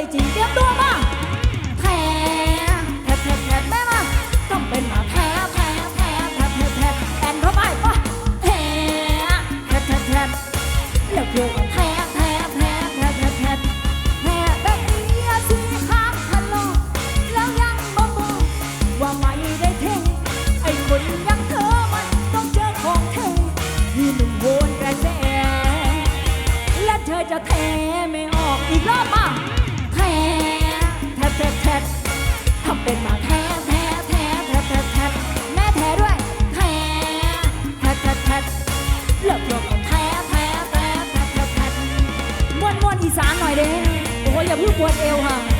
ยจริงเตรียมตัวมาแพ้แพ้แพ้แพ้แม่มาต้องเป็นมาแพ้แพ้แพ้แพ้แพ้แพ้แอนเข้าไปปะแพ้แพ้แพ้แพ้แล้วเพื่อนก็แพ้แพ้แพ้แพ้แพ้แพ้แพ้แบบนี้สิขาทะเลาะแล้วยังบ่บอว่าไม่ได้เทไอ้คนยังเธอมัต้องเจอของเทนุ่โหนกระแสและเธอจะแทไม่ออกอีกรอบมา เป็นมาแท้แท้แท้แท้แท้แม่แท้ด้วยแท้แท้แท้แท้หลบหลบของแท้แท้แท้แท้แท้แท้มวนมวนอีสานหน่อยเด้โอ้ยอย่าพูดปวดเอวค่ะ